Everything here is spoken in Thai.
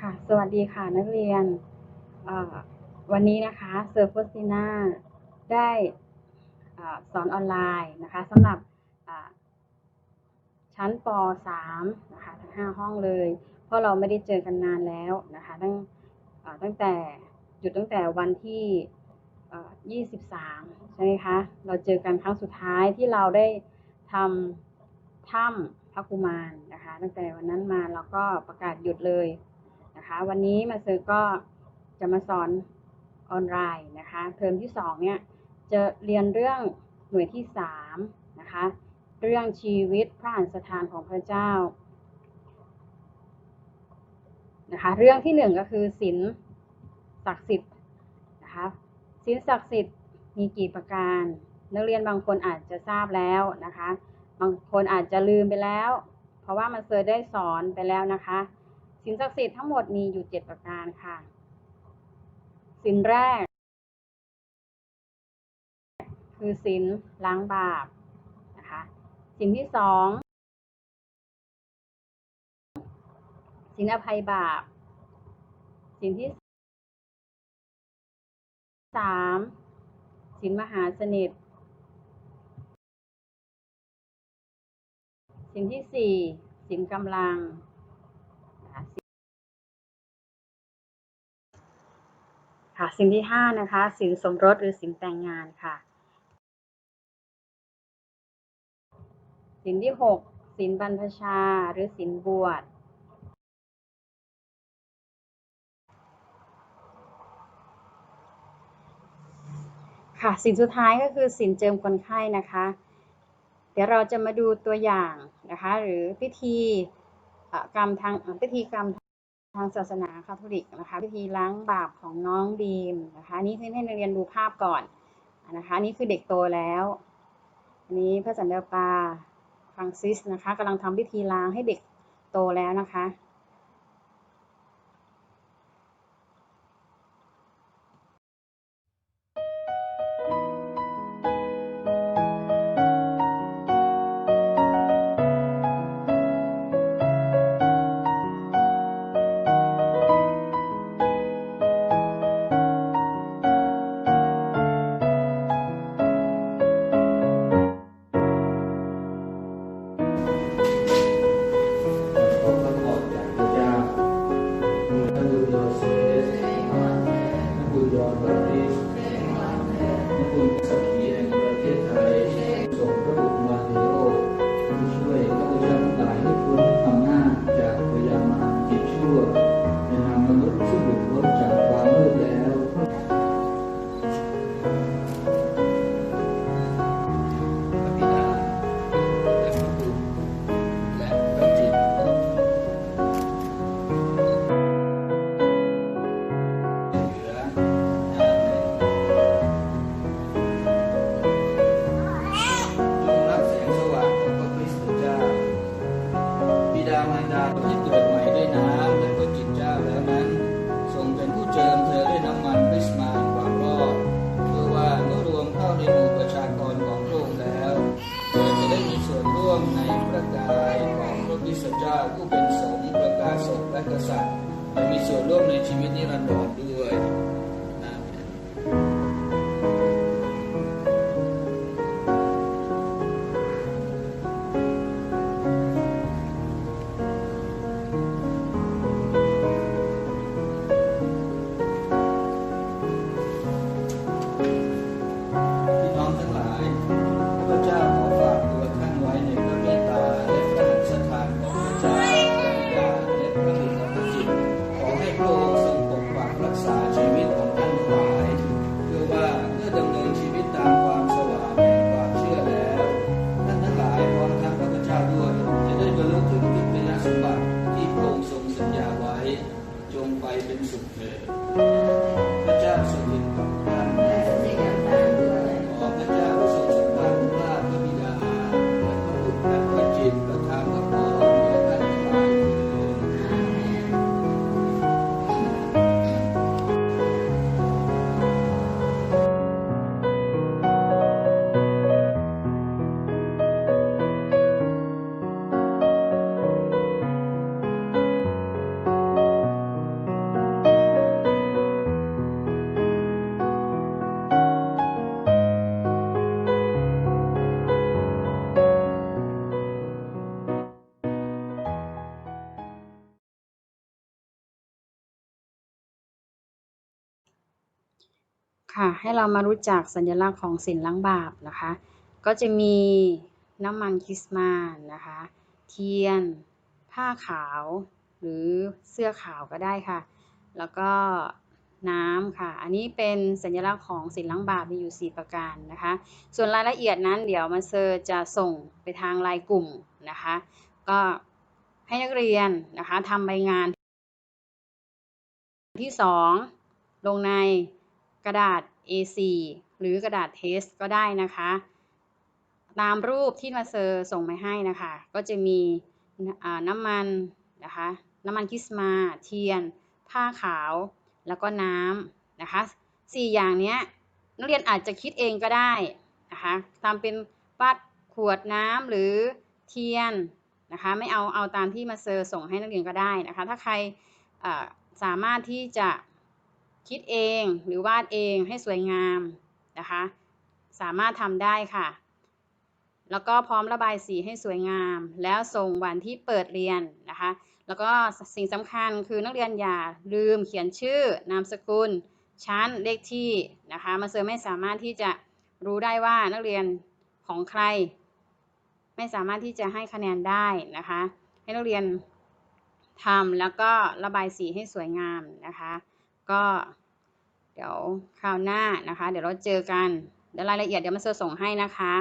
ค่ะสวัสดีค่ะนักเรียน วันนี้นะคะเซอร์ฟอซีนาได้อสอนออนไลน์นะคะสำหรับชั้นป .3 นะคะทั้ง 5 ห้องเลย เพราะเราไม่ได้เจอกันนานแล้วนะคะตั้งตั้งแต่หยุดตั้งแต่วันที่เอ่อ23 ใช่ไหมคะ เราเจอกันครั้งสุดท้ายที่เราได้ทำถ้ำพระกุมารนะคะ ตั้งแต่วันนั้นมาเราก็ประกาศหยุดเลย นะคะ วันนี้มาเซื้อก็จะมาสอนออนไลน์นะคะ เทอมที่สองเนี่ยจะเรียนเรื่องหน่วยที่สามนะคะ เรื่องชีวิตพระอันสถานของพระเจ้านะคะ เรื่องที่หนึ่งก็คือศีลศักดิ์สิทธิ์นะคะศีลศักดิ์สิทธิ์มีกี่ประการ นักเรียนบางคนอาจจะทราบแล้วนะคะ บางคนอาจจะลืมไปแล้ว เพราะว่ามันเซอร์ได้สอนไปแล้วนะคะ สินศักดิ์สิทธิ์ทั้งหมดมีอยู่เจ็ดประการค่ะ สินแรก คือสินล้างบาปนะคะสินที่สองสินอภัยบาปสินที่สามสินมหาสนิทสินที่สี่สินกำลัง นะคะค่ะสิ่งที่ห้านะคะสินสมรสหรือสินแต่งงานค่ะสินที่หกสินบรรพชาหรือสินบวชค่ะสินสุดท้ายก็คือสินเจิมคนไข้นะคะ เดี๋ยวเราจะมาดูตัวอย่างนะคะ หรือพิธี กรรมทางพิธีกรรมทางศาสนาคาทอลิกนะคะพิธีล้างบาปของน้องบีมนะคะอันนี้คือให้นักเรียนดูภาพก่อนนะคะนี่คือเด็กโตแล้วอันนี้พระสันเดลปาฟรังซิสนะคะกำลังทำพิธีล้างให้เด็กโตแล้วนะคะามารดาที่เกิดใหม่ด้วยน้ำและพระจิตเจ้าแล้วนั้นทรงเป็นผู้เจิมเธอด้วยน้ำมันคริสมาความรอดเพื่อว่าเมื่อรวมเข้าในหมู่ประชากรของโลกแล้วเธอจะได้มีส่วนร่วมในพระกายของพระพิสต์เจ้าผู้เป็นสงฆ์ประกาศศพและกษัตริย์และมีส่วนร่วมในชีวิตนิรันดร Kita cari. ค่ะ ให้เรามารู้จักสัญลักษณ์ของศีลล้างบาปนะคะ ก็จะมีน้ำมันคริสต์มาสนะคะ เทียน ผ้าขาว หรือเสื้อขาวก็ได้ค่ะ แล้วก็น้ำค่ะ อันนี้เป็นสัญลักษณ์ของศีลล้างบาปมีอยู่ 4 ประการนะคะ ส่วนรายละเอียดนั้นเดี๋ยวมาเซอร์จะส่งไปทางไลน์กลุ่มนะคะ ก็ให้นักเรียนนะคะทำใบงานที่ 2 ลงใน กระดาษ A4 หรือกระดาษเทสก็ได้นะคะ ตามรูปที่มาเซอร์ส่งมาให้นะคะ ก็จะมีน้ำมันนะคะ น้ำมันคริสต์มาสเทียน ผ้าขาว แล้วก็น้ำนะคะสี่อย่างเนี้ยนักเรียนอาจจะคิดเองก็ได้นะคะทำเป็นปัดขวดน้ำหรือเทียนนะคะไม่เอาเอาตามที่มาเซอร์ส่งให้นักเรียนก็ได้นะคะ ถ้าใครสามารถที่จะ คิดเองหรือวาดเองให้สวยงามนะคะ สามารถทำได้ค่ะ แล้วก็พร้อมระบายสีให้สวยงาม แล้วส่งวันที่เปิดเรียนนะคะ แล้วก็สิ่งสำคัญคือนักเรียนอย่าลืมเขียนชื่อนามสกุล ชั้นเลขที่นะคะมาเซอร์ไม่สามารถที่จะรู้ได้ว่านักเรียนของใคร ไม่สามารถที่จะให้คะแนนได้นะคะ ให้นักเรียนทำแล้วก็ระบายสีให้สวยงามนะคะ ก็เดี๋ยวคราวหน้านะคะ เดี๋ยวเราเจอกันเดี๋ยวรายละเอียดเดี๋ยวมาเซอร์ส่งให้นะคะ